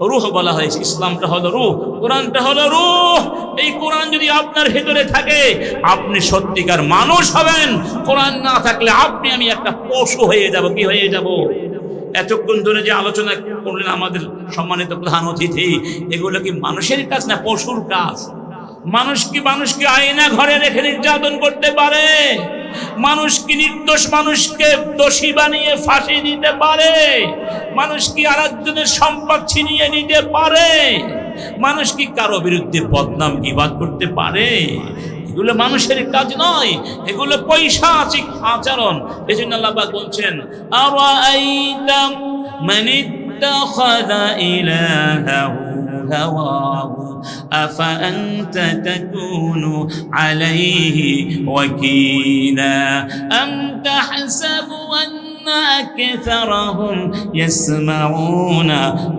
রুহ বলা হয়েছে, ইসলামটা হলো রুহ, কোরআনটা হলো রুহ। এই কোরআন যদি আপনার ভেতরে থাকে, আপনি সত্যিকার মানুষ হবেন। কোরআন না থাকলে আপনি, আমি একটা পশু হয়ে যাব, কি হয়ে যাব? এতক্ষণ ধরে যে আলোচনা করলেন আমাদের সম্মানিত প্রধান অতিথি, এগুলো কি মানুষের কাজ না পশুর কাজ? মানুষ কি মানুষকে আয়না ঘরে রেখে নির্যাতন করতে পারে? মানুষ কি নির্দোষ, মানুষকে দোষী বানিয়ে ফাঁসি দিতে পারে। মানুষ কি আরেকজনের সম্পদ ছিনিয়ে নিতে পারে? মানুষ কি কারও বিরুদ্ধে বদনাম গিবাদ করতে পারে? এগুলো মানুষের কাজ নয়, এগুলো পৈশাচিক আচরণ। এই জন্য আল্লাহ পাক বলছেন, আরাআইতাম মান ইত্তাখাযা ইলাহাহু? هواه أفأنت تكون عليه وكيلا؟ أم تحسب أن أكثرهم يسمعون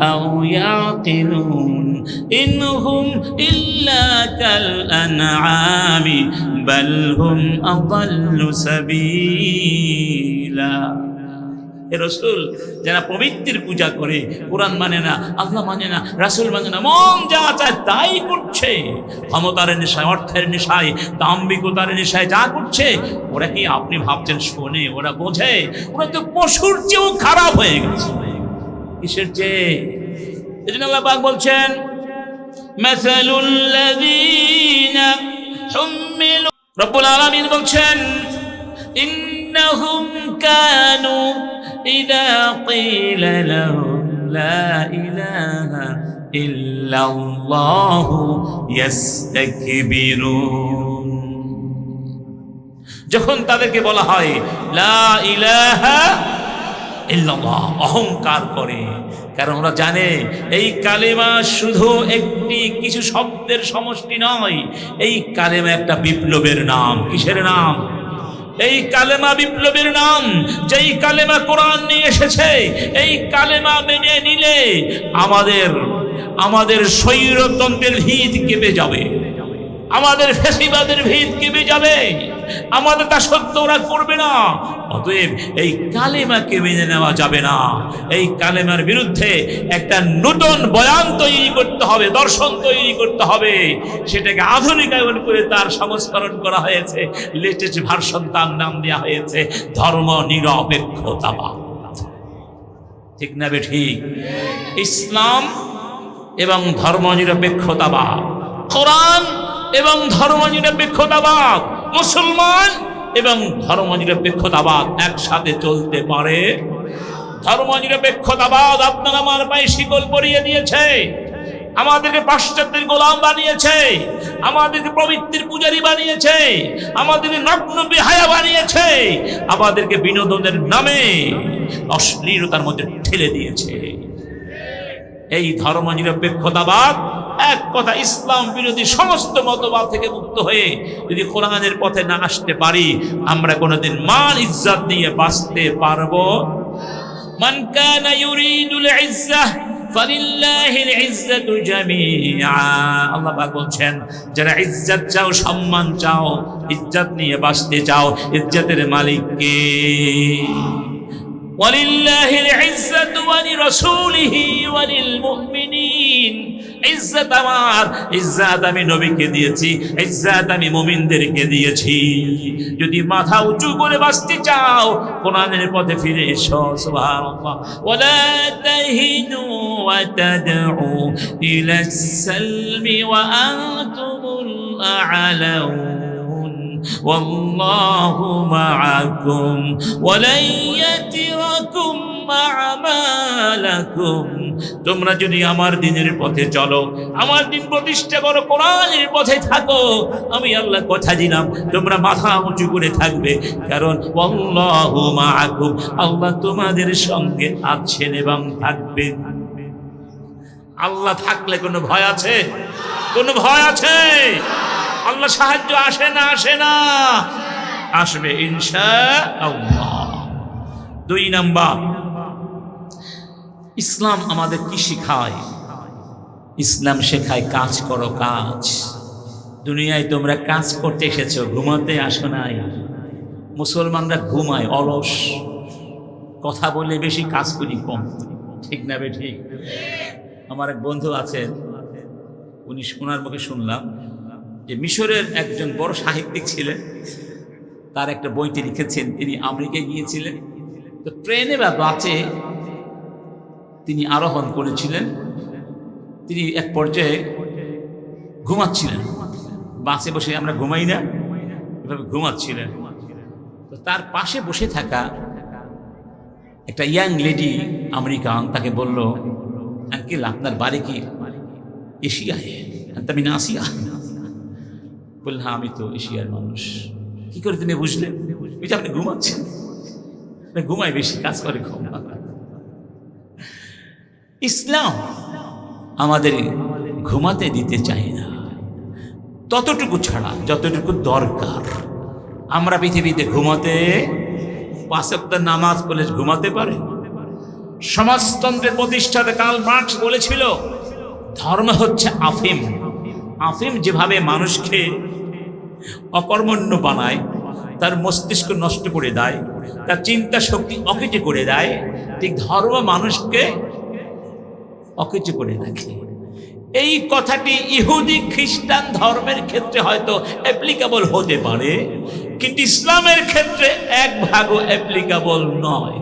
أو يعقلون؟ إن هم إلا كالأنعام بل هم أضل سبيلا. হে রসুল যারা পবিত্রের পূজা করে, কোরআন মানে না, আল্লাহ মানে না, রাসুল মানে না, মন যা চায় তাই করছে। ক্ষমতার নেশায়, অর্থের নেশায় দাম্বিকতার নেশায় যা করছে, ওরা কি আপনি ভাবছেন শোনে, ওরা বোঝে? ওরা তো পশুর চেয়েও খারাপ হয়ে গেছে। কিসের চেয়ে? এই জন্য আল্লাহ পাক বলছেন রব্বুল আলামিন বলছেন, ইন্নাহুম কানু إذا قيل لهم لا إله إلا الله يستكبرون যখন তাদেরকে বলা হয় লা ইলাহা ইল্লাল্লাহ অহংকার করে কারণ ওরা জানে এই কালেমা শুধু একটি কিছু শব্দের সমষ্টি নয় এই কালেমা একটা বিপ্লবের নাম কিসের নাম এই কালেমা বিপ্লবীর নাম, যেই কালেমা কোরআন নিয়ে এসেছে, এই কালেমা মেনে নিলে আমাদের আমাদের স্বৈরতন্ত্রের ভিত কেঁপে যাবে। আমাদের ফেসিবাদের ভিত কেঁপে যাবে। আমাদের তা সত্য ওরা করবে না। অতএব এই কালেমাকে মেনে নেওয়া যাবে না। এই কালেমার বিরুদ্ধে একটা নতুন বয়ান তৈরি করতে হবে, দর্শন তৈরি করতে হবে। সেটাকে আধুনিকায়ন করে তার সংস্করণ করা হয়েছে। লেটেস্ট ভার্সন তার নাম দেওয়া হয়েছে, ধর্ম নিরপেক্ষতাবাদ। ঠিক না ঠিক? ইসলাম এবং ধর্ম নিরপেক্ষতাবাদ। কোরআন এবং ধর্ম নিরপেক্ষতাবাদ। মুসলমান এবং ধর্ম নিরপেক্ষতাবাদ একসাথে চলতে পারে। ধর্ম নিরপেক্ষতাবাদ আপনার আমার পায়ে শিকল পরিয়ে দিয়েছে। আমাদেরকে পাশ্চাত্যের গোলাম বানিয়েছে। আমাদেরকে প্রবৃত্তির পূজারী বানিয়েছে। আমাদেরকে নগ্ন বিহায়া বানিয়েছে। আমাদেরকে বিনোদনের নামে অশ্লীলতার মধ্যে ঠেলে দিয়েছে। এই ধর্ম নিরপেক্ষতাবাদ এক কথা ইসলাম বিরোধী সমস্ত মতবাদ থেকে মুক্ত হয়ে যদি কোরআনের পথে না আসতে পারি আমরা কোনোদিন মান ইজ্জত নিয়ে বাঁচতে পারবো মান কানা ইউরিদুল ইজ্জাহ ফালিল্লাহিল ইজ্জাতু জামিআ আল্লাহ পাক বলছেন যারা ইজ্জত চাও সম্মান চাও ইজ্জত নিয়ে বাঁচতে চাও ইজ্জতের মালিক কে ولله العزة ولرسوله وللمؤمنين ইজ্জত আমার ইজ্জত আমি নবীকে দিয়েছি ইজ্জত আমি মুমিনদেরকে দিয়েছি যদি মাথা উঁচু করে বাঁচতে চাও কোরআনের পথে ফিরে এসো সুবহানাল্লাহ ওয়ালা তাহিনু ওয়া তাদউ ইলা সালমি ওয়া আনতুমুল আ'লাউন والله معكم ولن يتركم أعمالكم তোমরা যদি আমার দিনের পথে চলো, আমার দিন প্রতিষ্ঠা করো, কোরআনের পথে থাকো, আমি আল্লাহ কথা দিলাম, তোমরা মাথা উঁচু করে থাকবে, কারণ আল্লাহু তোমাদের সঙ্গে আছেন এবং থাকবে আল্লাহ থাকলে কোনো ভয় আছে? কোনো ভয় আছে? আল্লাহ সাহায্য আসে না আসে না? আসবে ইনশা আল্লাহ দুই নাম্বার ইসলাম আমাদের কি শিখায়? ইসলাম শেখায় কাজ করো কাজ। দুনিয়ায় তোমরা কাজ করতে এসেছ, ঘুমাতে আসো নাই। মুসলমানরা ঘুমায় অলস। কথা বলে বেশি কাজ করি কম। ঠিক না বে ঠিক? আমার এক বন্ধু আছেন, উনি ওনার মুখে শুনলাম যে মিশরের একজন বড় সাহিত্যিক ছিলেন। তার একটা বইটি লিখেছেন, তিনি আমেরিকায় গিয়েছিলেন। তো ট্রেনে বা বাসে তিনি আরোহণ করেছিলেন। তিনি এক পর্যায়ে ঘুমাচ্ছিলেন। বাসে বসে আমরা ঘুমাই না, এভাবে ঘুমাচ্ছিলেন। তো তার পাশে বসে থাকা একটা ইয়াং লেডি আমেরিকান তাকে বলল, আঙ্কেল, আপনার বাড়ি কি এশিয়ায়? আমি না আসিয়া? বললেন হ্যাঁ আমি তো এশিয়ার মানুষ। কি করে তুমি বুঝলেন? ওই যে আপনি ঘুমাচ্ছেন। ঘুমায় বেশি, কাজ করে ঘুম ইসলাম আমাদের ঘুমাতে দিতে চাই না। ততটুকু ছাড়া, যতটুকু দরকার। আমরা পৃথিবীতে ঘুমাতে পাঁচক্ত নামাজ পড়লে ঘুমাতে পারে? সমাজতন্ত্রের প্রতিষ্ঠাতা কাল মার্কস বলেছিল, ধর্ম হচ্ছে আফিম। আফিম যেভাবে মানুষকে অকর্মণ্য বানায়, তার মস্তিষ্ক নষ্ট করে দেয়, তার চিন্তা শক্তি অকেচে করে দেয়, ঠিক ধর্ম মানুষকে অকেচে করে রাখে এই কথাটি ইহুদি খ্রিস্টান ধর্মের ক্ষেত্রে হয়তো অ্যাপ্লিকেবল হতে পারে, কিন্তু ইসলামের ক্ষেত্রে এক ভাগও অ্যাপ্লিকেবল নয়।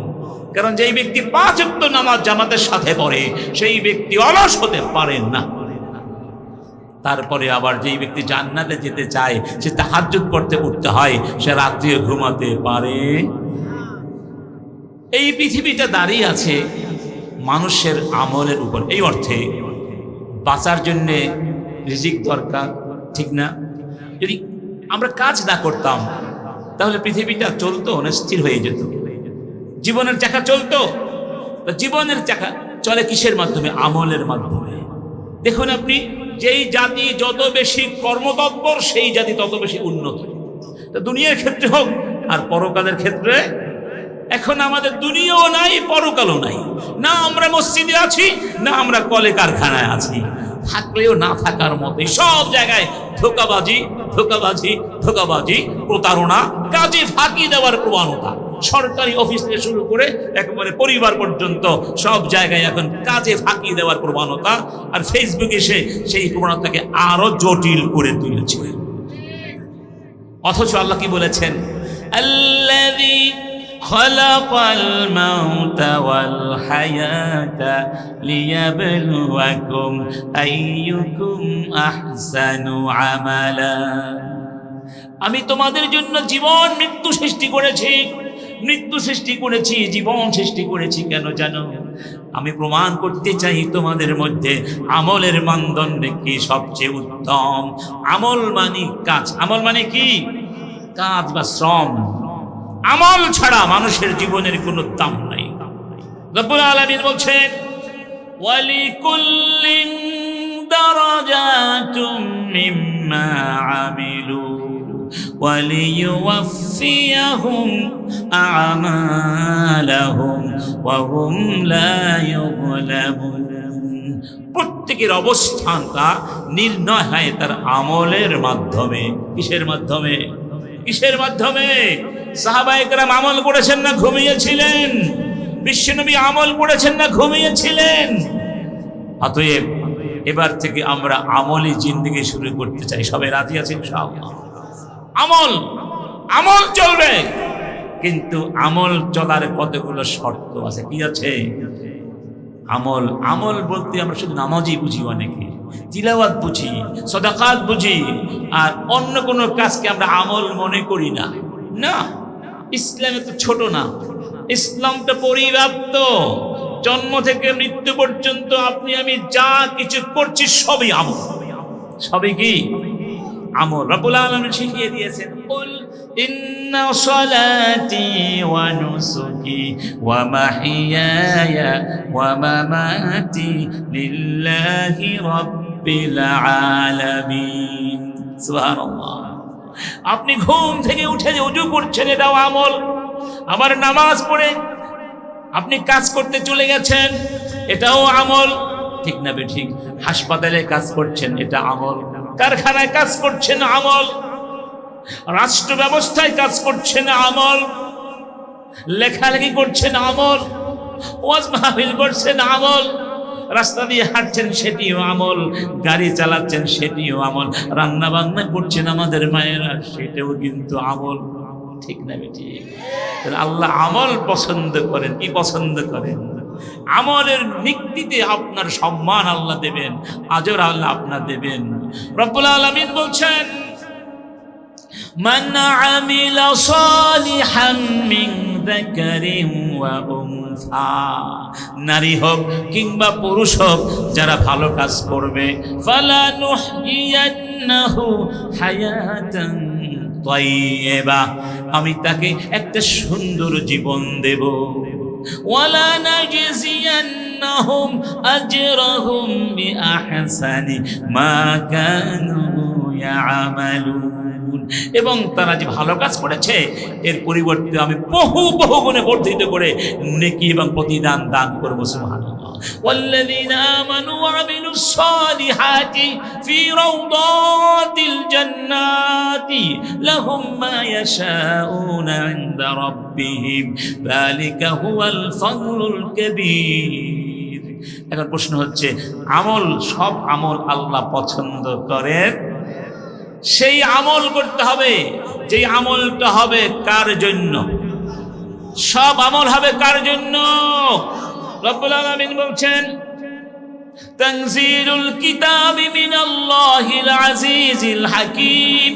কারণ যেই ব্যক্তি পাঁচ উক্ত নামাজ জামাতের সাথে পড়ে, সেই ব্যক্তি অলস হতে পারে না। তারপরে আবার যেই ব্যক্তি জান্নাতে যেতে চায়, সে তাহাজ্জুদ পড়তে উঠতে হয়, সে রাত্রিও ঘুমাতে পারে। এই পৃথিবীটা দাঁড়িয়ে আছে মানুষের আমলের উপর। এই অর্থে বাঁচার জন্যে রিজিক দরকার, ঠিক না? যদি আমরা কাজ না করতাম, তাহলে পৃথিবীটা চলতো না স্থির হয়ে যেত। জীবনের চাকা চলতো জীবনের চাকা চলে কিসের মাধ্যমে? আমলের মাধ্যমে। দেখুন আপনি, যেই জাতি যত বেশি কর্মতৎপর, সেই জাতি তত বেশি উন্নত। তা দুনিয়ার ক্ষেত্রে হোক আর পরকালের ক্ষেত্রে এখন আমাদের দুনিয়াও নাই, পরকালও নাই। না আমরা মসজিদে আছি, না আমরা কলে কারখানায় আছি। থাকলেও না থাকার মতে সব জায়গায় ধোকাবাজি ধোকাবাজি ধোকাবাজি, প্রতারণা, কাজে ফাঁকি দেওয়ার প্রবণতা। সরকারি অফিস থেকে শুরু করে একেবারে পরিবার পর্যন্ত সব জায়গায় এখন কাজে ফাঁকি দেওয়ার প্রবণতা আর ফেসবুকে সে সেই প্রবণতাকে আরও জটিল করে তুলেছে। অথচ আল্লাহ কি বলেছেন? আল্লাযী خلق الموت والحياة ليبلوكم أيكم أحسن عملا আমি তোমাদের জন্য জীবন মৃত্যু সৃষ্টি করেছি মৃত্যু সৃষ্টি করেছি জীবন সৃষ্টি করেছি কেন জানো আমি প্রমাণ করতে চাই তোমাদের মধ্যে আমলের মানদণ্ডে কি সবচেয়ে উত্তম আমল মানে কাজ আমল মানে কি কাজ বা শ্রম আমল ছাড়া মানুষের জীবনের কোনো দাম নাই রব্বুল আলামিন বলছেন ওয়ালিকুল্লিন দারাজাতুম মিম্মা আমিলু وليوفيهم أعمالهم وهم لا يظلمون প্রত্যেকের অবস্থানটা নির্ণয় হয় তার আমলের মাধ্যমে কিসের মাধ্যমে কিসের মাধ্যমে সাহাবাহিকরাম আমল করেছেন না, ঘুমিয়েছিলেন। বিশ্বনবী আমল করেছেন না, ঘুমিয়েছিলেন। অতএব এবার থেকে আমরা আমলি জিন্দিগি শুরু করতে চাই। সবাই রাজি আছেন? সব আমল আমল চলবে। কিন্তু আমল চলার কতগুলো শর্ত আছে? কি আছে? আমল আমল বলতে আমরা শুধু নামাজই বুঝি অনেকে। তিলাওয়াত বুঝি, সদাকাত বুঝি, আর অন্য কোনো কাজকে আমরা আমল মনে করি না। না। ইসলাম তো ছোট না। ইসলামটা পরিব্যাপ্ত। জন্ম থেকে মৃত্যু পর্যন্ত আপনি আমি যা কিছু করছি সবই আমল। সবই কি? আমল। রব্বুল আলামিন শিখিয়ে দিয়েছেন, কুল ইন্না সলাতি ওয়া নুসুকি ওয়া মাহিয়ায়া ওয়া মামাতি লিল্লাহি রাব্বিল আলামিন। সুবহানাল্লাহ। আপনি ঘুম থেকে উঠে যে উজু করছেন, এটাও আমল। আবার নামাজ পড়ে আপনি কাজ করতে চলে গেছেন, এটাও আমল। ঠিক না ঠিক? হাসপাতালে কাজ করছেন, এটা আমল। কারখানায় কাজ করছেন, আমল। রাষ্ট্র ব্যবস্থায় কাজ করছেন, আমল। লেখালেখি করছেন, আমল। ওয়াজ মাহফিল করছেন, আমল। রাস্তা দিয়ে হাঁটছেন সেটিও আমল গাড়ি চালাচ্ছেন সেটিও আমল রান্না বান্না করছেন আমাদের মায়েরা সেটাও কিন্তু আমল ঠিক না ঠিক তাহলে আল্লাহ আমল পছন্দ করেন কি পছন্দ করেন আমলের নিক্তিতে আপনার সম্মান আল্লাহ দেবেন আজর আল্লাহ আপনার দেবেন রব্বুল আলমিন বলছেন من عمل صالحا من ذكر وأنثى নারী হোক কিংবা পুরুষ হোক, যারা ভালো কাজ করবে। আমি তাকে একটা সুন্দর জীবন দেব। ওয়ালা মা কানু ইয়ামালুন। এবং তারা যে ভালো কাজ করেছে এর পরিবর্তে আমি বহু বহু গুণে বর্ধিত করে নেকি এবং প্রতিদান দান করবো সুবহানাল্লাহ والذين آمنوا وعملوا الصالحات في روضات الجنات لهم ما يشاءون عند ربهم ذلك هو الفضل الكبير এখন প্রশ্ন হচ্ছে আমল সব আমল আল্লাহ পছন্দ করেন সেই আমল করতে হবে যে আমলটা হবে কার জন্য? সব আমল হবে কার জন্য? বলছেন, তানজিলুল কিতাবি মিনাল্লাহিল আজিজিল হাকিম,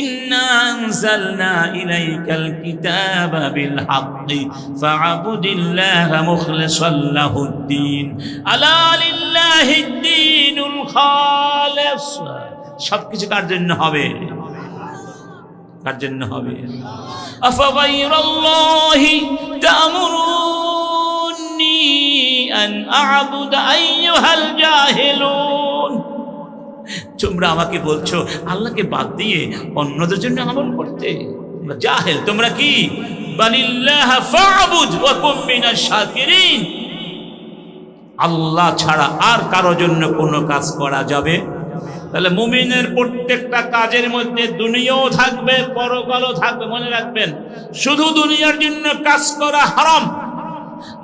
ইন্না আনজালনা ইলাইকাল কিতাবা বিল হাক্কি, ফাআবুদিল্লাহা মুখলিসাল আলা লিল্লাহিদ দ্বীনুল সব কিছু কার জন্য হবে? কার জন্য হবে? তোমরা আমাকে বলছো, আল্লাহকে বাদ দিয়ে অন্যদের জন্য আমল করতে? জাহেল, তোমরা কি? আল্লাহ ছাড়া আর কারও জন্য কোনো কাজ করা যাবে তাহলে মুমিনের প্রত্যেকটা কাজের মধ্যে দুনিয়াও থাকবে, পরকালও থাকবে, মনে রাখবেন। শুধু দুনিয়ার জন্য কাজ করা হারাম,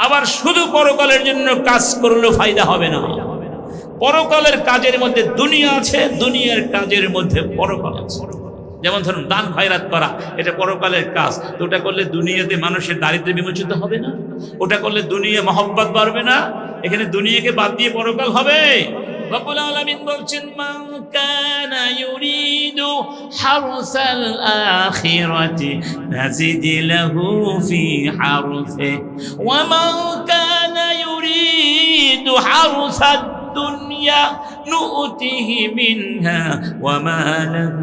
আবার শুধু পরকালের জন্য কাজ করলে ফায়দা হবে না। পরকালের কাজের মধ্যে দুনিয়া আছে, দুনিয়ার কাজের মধ্যে পরকাল আছে। যেমন ধরুন, দান খয়রাত করা, এটা পরকালের কাজ। তো ওটা করলে দুনিয়াতে মানুষের দারিদ্র্য বিমোচিত হবে না? ওটা করলে দুনিয়া মহব্বত বাড়বে না? এখানে দুনিয়াকে বাদ দিয়ে পরকাল হবে। رب العالمين بلشن من كان يريد حرث الآخرة نزد له في حرثه. ومن كان يريد حرث الدنيا نؤته منها وما له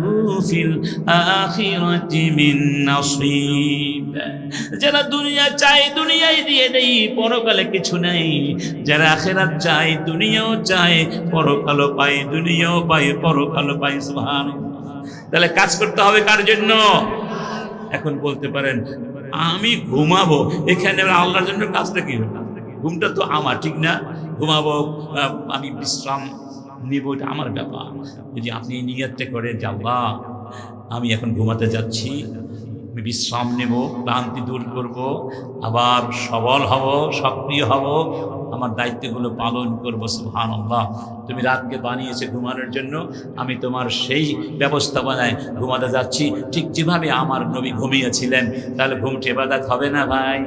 في الآخرة من نصيب যারা দুনিয়া চায় দুনিয়ায় দিয়ে দেই পরকালে কিছু নাই যারা আখেরাত চায় দুনিয়াও চায় পরকালও পায় দুনিয়াও পায় পরকালও পায় সুবহান তাহলে কাজ করতে হবে কার জন্য এখন বলতে পারেন আমি ঘুমাবো এখানে আল্লাহর জন্য কাজটা কি হলো ঘুমটা তো আমার ঠিক না ঘুমাবো আহ, আমি বিশ্রাম নেব, এটা আমার ব্যাপার। যদি আপনি নিয়তটা করেন যে আল্লাহ, আমি এখন ঘুমাতে যাচ্ছি, আমি বিশ্রাম নেব, ক্লান্তি দূর করব, আবার সবল হব, সক্রিয় হব, আমার দায়িত্বগুলো পালন করব সুহান আল্লাহ তুমি রাতকে বানিয়েছে ঘুমানোর জন্য, আমি তোমার সেই ব্যবস্থাপনায় ঘুমাতে যাচ্ছি। ঠিক যেভাবে আমার নবী ঘুমিয়েছিলেন, তাহলে ঘুমটি এবাদাত হবে না ভাই?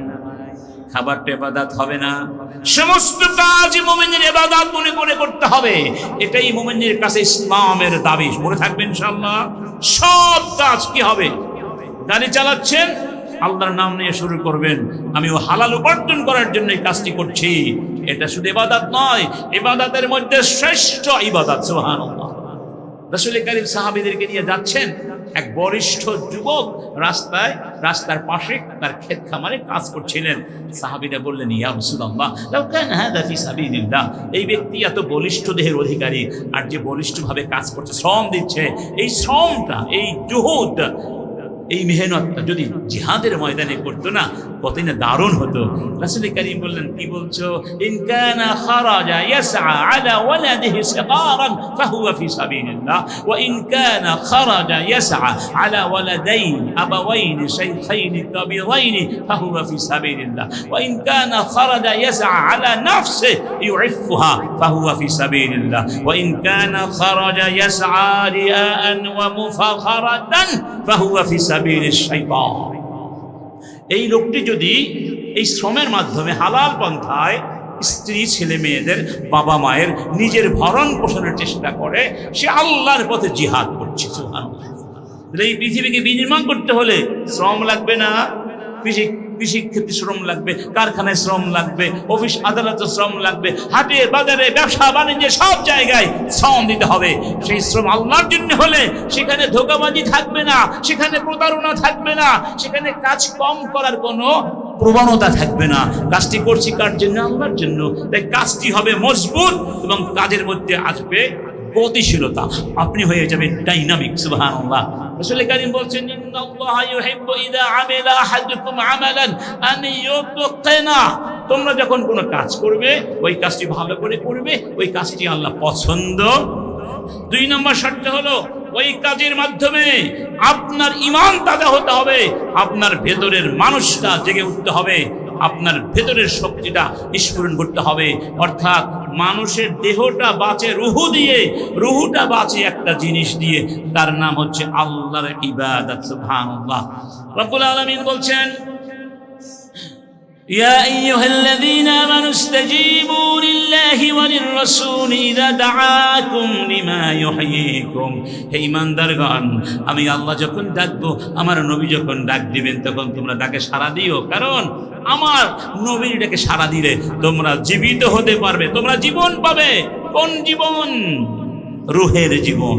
খাবারটা এবাদাত হবে না। সমস্ত কাজ মোমেনের এবাদাত মনে করে করতে হবে। এটাই মোমেনের কাছে ইসলামের দাবি। মনে থাকবেন ইনশাআল্লাহ। সব কাজ কি হবে? গাড়ি চালাচ্ছেন, আল্লাহর নাম নিয়ে শুরু করবেন। আমি ও হালাল উপার্জন করার জন্য এই কাজটি করছি। এটা শুধু ইবাদত নয় ইবাদতের মধ্যে শ্রেষ্ঠ ইবাদত, সুবহানাল্লাহ। রসুল করিম সাহাবিদেরকে নিয়ে যাচ্ছেন। এক বরিষ্ঠ যুবক রাস্তায়, রাস্তার পাশে তার ক্ষেত খামারে কাজ করছিলেন। সাহাবিরা বললেন, ইয়া রসুল্লাহ এই ব্যক্তি এত বলিষ্ঠ দেহের অধিকারী, আর যে বলিষ্ঠভাবে কাজ করছে, শ্রম দিচ্ছে। এই শ্রমটা, এই জুহুদ এই মেহনতটা যদি জিহাদের ময়দানে করতো না কতই না দারুণ হতো রাসুল করিম বললেন কি বলছো ইনকানা খারাজা ইয়াসআ আলা ওয়ালাদিহি সিগারান ফাহুয়া ফি সাবিলিল্লাহ ওয়া ইন কানা খারাজা ইয়াসআ আলা ওয়ালাদাইন আবাওয়াইন শাইখাইন কাবীরাইন ফাহুয়া ফি সাবিলিল্লাহ ওয়া ইন কানা খারাজা ইয়াসআ আলা নাফসি ইউইফুহা ফাহুয়া ফি সাবিলিল্লাহ ওয়া ইন কানা খারাজা ইয়াসআ রিয়াআন ওয়া মুফাখারাতান ফাহুয়া ফি সাবিলিশ শাইতান এই লোকটি যদি এই শ্রমের মাধ্যমে হালাল পন্থায় স্ত্রী, ছেলে মেয়েদের বাবা মায়ের নিজের ভরণ পোষণের চেষ্টা করে, সে আল্লাহর পথে জিহাদ করছে। এই পৃথিবীকে বিনির্মাণ করতে হলে শ্রম লাগবে না কৃষি ক্ষেত্রে শ্রম লাগবে, কারখানায় শ্রম লাগবে, অফিস আদালতে শ্রম লাগবে হাটে বাজারে, ব্যবসা, বাণিজ্যে সব জায়গায় শ্রম দিতে হবে। সেই শ্রম আল্লাহর জন্য হলে সেখানে ধোকাবাজি থাকবে না, সেখানে প্রতারণা থাকবে না, সেখানে কাজ কম করার কোনো প্রবণতা থাকবে না। কাজটি করছি কার জন্য? আল্লাহর জন্য। তাই কাজটি হবে মজবুত এবং কাজের মধ্যে আসবে গতিশীলতা আপনি হয়ে যাবেন ডাইনামিক, সুবহানাল্লাহ। বলছেন তোমরা যখন কোনো কাজ করবে, ওই কাজটি ভালো করে করবে, ওই কাজটি আল্লাহ পছন্দ। দুই নম্বর শর্ত হলো, ওই কাজের মাধ্যমে আপনার ইমান তাজা হতে হবে, আপনার ভেতরের মানুষটা জেগে উঠতে হবে। আপনার ভেতরের শক্তিটা স্ফুরণ করতে হবে। অর্থাৎ মানুষের দেহটা বাঁচে রুহু দিয়ে, রুহুটা বাঁচে একটা জিনিস দিয়ে। তার নাম হচ্ছে আল্লাহর ইবাদত, সুবহানাল্লাহ। রব্বুল আলামিন বলছেন يا أيها الذين آمنوا استجيبوا لله وللرسول إذا دعاكم لما يحييكم হে ইমানদারগণ আমি আল্লাহ যখন ডাকবো আমার নবী যখন ডাক দিবেন তখন তোমরা ডাকে সাড়া দিও কারণ আমার নবীর ডাকে সাড়া দিলে তোমরা জীবিত হতে পারবে তোমরা জীবন পাবে কোন জীবন রুহের জীবন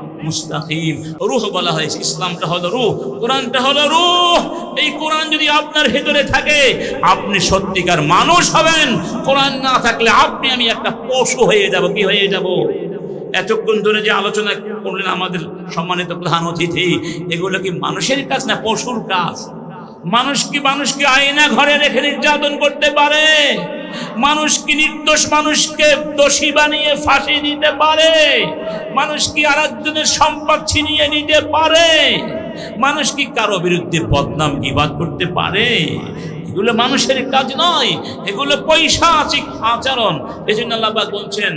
মুস্তাকিম। রূহ বলা হয়েছে, ইসলামটা হলো রূহ, কোরআনটা হলো রূহ। এই কোরআন যদি আপনার ভেতরে থাকে, আপনি সত্যিকার মানুষ হবেন। কোরআন না থাকলে আপনি, আমি একটা পশু হয়ে যাব, কি হয়ে যাব? এতক্ষণ ধরে যে আলোচনা করলেন আমাদের সম্মানিত প্রধান অতিথি, এগুলো কি মানুষের কাজ না পশুর কাজ? মানুষ কি মানুষকে আয়না ঘরে রেখে নির্যাতন করতে পারে? মানুষ কি নির্দোষ, মানুষকে দোষী বানিয়ে ফাঁসি দিতে পারে। মানুষ কি আরেকজনের সম্পদ ছিনিয়ে নিতে পারে। মানুষ কি কারও বিরুদ্ধে বদনাম, বিবাদ করতে পারে। এগুলো মানুষের কাজ নয়, এগুলো পৈশাচিক আচরণ। এই জন্য আল্লাহ বলছেন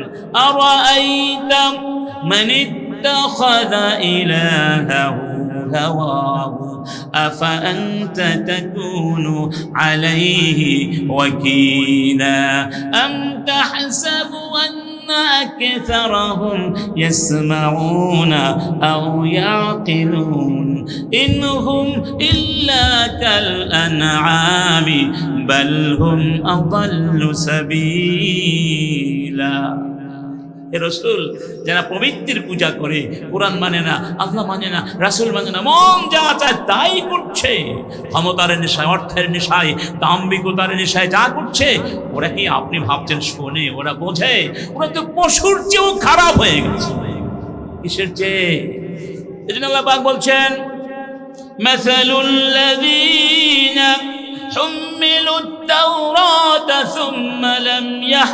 মান ইত্তাখাযা ইলাহাহু? هواه أفأنت تكون عليه وكيلا؟ أم تحسب أن أكثرهم يسمعون أو يعقلون؟ إن هم إلا كالأنعام بل هم أضل سبيلا. এ রসুল যারা পবিত্রের পূজা করে কোরআন মানে না আল্লাহ মানে না রাসুল মানে না মন যা চায় তাই করছে ক্ষমতার নেশায় অর্থের নেশায় দাম্বিকতার নেশায় যা করছে ওরা কি আপনি ভাবছেন শোনে ওরা বোঝে ওরা তো পশুর চেয়েও খারাপ হয়ে গেছে কিসের চেয়ে এই জন্য আল্লাহ পাক বলছেন مثل الذين حملوا التوراة ثم لم يحملوا